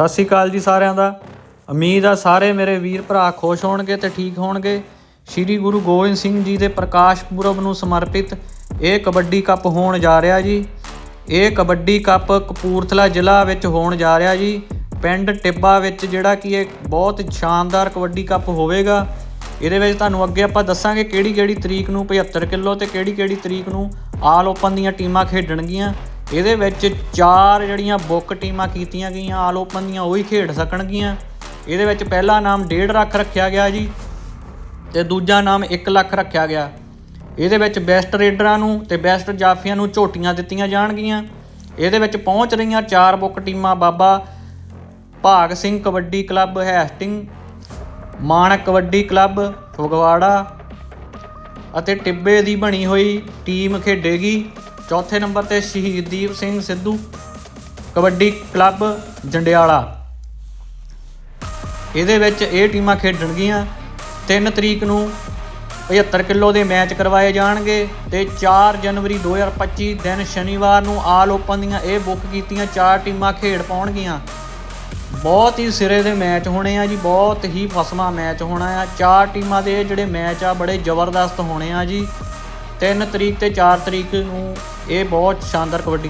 ਸਤਿ ਸ਼੍ਰੀ ਅਕਾਲ ਜੀ ਸਾਰਿਆਂ ਦਾ। ਉਮੀਦ ਆ ਸਾਰੇ ਮੇਰੇ ਵੀਰ ਭਰਾ ਖੁਸ਼ ਹੋਣਗੇ ਤੇ ਠੀਕ ਹੋਣਗੇ। ਸ੍ਰੀ ਗੁਰੂ ਗੋਬਿੰਦ ਸਿੰਘ ਜੀ ਦੇ ਪ੍ਰਕਾਸ਼ ਪੁਰਬ ਨੂੰ ਸਮਰਪਿਤ ਇਹ ਕਬੱਡੀ ਕੱਪ ਹੋਣ ਜਾ ਰਿਹਾ ਜੀ। ਇਹ ਕਬੱਡੀ ਕੱਪ ਕਪੂਰਥਲਾ ਜ਼ਿਲ੍ਹਾ ਵਿੱਚ ਹੋਣ ਜਾ ਰਿਹਾ ਜੀ। ਪਿੰਡ ਟਿੱਬਾ ਵਿੱਚ ਜਿਹੜਾ ਕਿ ਇਹ ਬਹੁਤ ਸ਼ਾਨਦਾਰ ਕਬੱਡੀ ਕੱਪ ਹੋਵੇਗਾ। ਇਹਦੇ ਵਿੱਚ ਤੁਹਾਨੂੰ ਅੱਗੇ ਆਪਾਂ ਦੱਸਾਂਗੇ ਕਿਹੜੀ ਕਿਹੜੀ ਤਰੀਕ ਨੂੰ 75 ਕਿਲੋ ਤੇ ਕਿਹੜੀ ਕਿਹੜੀ ਤਰੀਕ ਨੂੰ ਆਲ ਓਪਨ ਦੀਆਂ ਟੀਮਾਂ ਖੇਡਣਗੀਆਂ। ਇਹਦੇ ਵਿੱਚ ਚਾਰ ਜਿਹੜੀਆਂ ਬੁੱਕ ਟੀਮਾਂ ਕੀਤੀਆਂ ਗਈਆਂ, ਆਲ ਓਪਨ ਦੀਆਂ, ਉਹ ਹੀ ਖੇਡ ਸਕਣਗੀਆਂ। ਇਹਦੇ ਵਿੱਚ ਪਹਿਲਾ ਨਾਮ 1.5 ਲੱਖ ਰੱਖਿਆ ਗਿਆ ਜੀ ਤੇ ਦੂਜਾ ਨਾਮ 1 ਲੱਖ ਰੱਖਿਆ ਗਿਆ। ਇਹਦੇ ਵਿੱਚ ਬੈਸਟ ਰੇਡਰਾਂ ਨੂੰ ਤੇ ਬੈਸਟ ਜਾਫੀਆਂ ਨੂੰ ਝੋਟੀਆਂ ਦਿੱਤੀਆਂ ਜਾਣਗੀਆਂ। ਇਹਦੇ ਵਿੱਚ ਪਹੁੰਚ ਰਹੀਆਂ ਚਾਰ ਬੁੱਕ ਟੀਮਾਂ ਬਾਬਾ ਭਾਗ ਸਿੰਘ ਕਬੱਡੀ ਕਲੱਬ ਹੈਸਟਿੰਗ ਮਾਣਕ ਕਬੱਡੀ ਕਲੱਬ, ਫਗਵਾੜਾ ਅਤੇ ਟਿੱਬੇ ਦੀ ਬਣੀ ਹੋਈ ਟੀਮ ਖੇਡੇਗੀ। ਚੌਥੇ ਨੰਬਰ ਤੇ ਸ਼ਹੀਦਦੀਪ ਸਿੰਘ ਸਿੱਧੂ, ਕਬੱਡੀ ਕਲੱਬ ਜੰਡਿਆਲਾ। ਇਹਦੇ ਵਿੱਚ ਇਹ ਟੀਮਾਂ ਖੇਡਣਗੀਆਂ। 3 ਤਰੀਕ ਨੂੰ 75 ਕਿਲੋ ਦੇ ਮੈਚ ਕਰਵਾਏ ਜਾਣਗੇ ਤੇ 4 ਜਨਵਰੀ 2025 ਦਿਨ ਸ਼ਨੀਵਾਰ ਨੂੰ ਆਲ ਓਪਨ ਦੀਆਂ ਇਹ ਬੁੱਕ ਕੀਤੀਆਂ ਚਾਰ ਟੀਮਾਂ ਖੇਡ ਪਾਉਣਗੀਆਂ। ਬਹੁਤ ਹੀ ਸਿਰੇ ਦੇ ਮੈਚ ਹੋਣੇ ਆ ਜੀ, ਬਹੁਤ ਹੀ ਫਸਮਾ ਮੈਚ ਹੋਣਾ ਆ। ਚਾਰ ਟੀਮਾਂ ਦੇ ਜਿਹੜੇ ਮੈਚ ਆ, ਬੜੇ ਜ਼ਬਰਦਸਤ ਹੋਣੇ ਆ ਜੀ। 3 ਤਰੀਕ ਤੇ 4 ਤਰੀਕ ਨੂੰ ਇਹ ਬਹੁਤ ਸ਼ਾਨਦਾਰ ਕਬੱਡੀ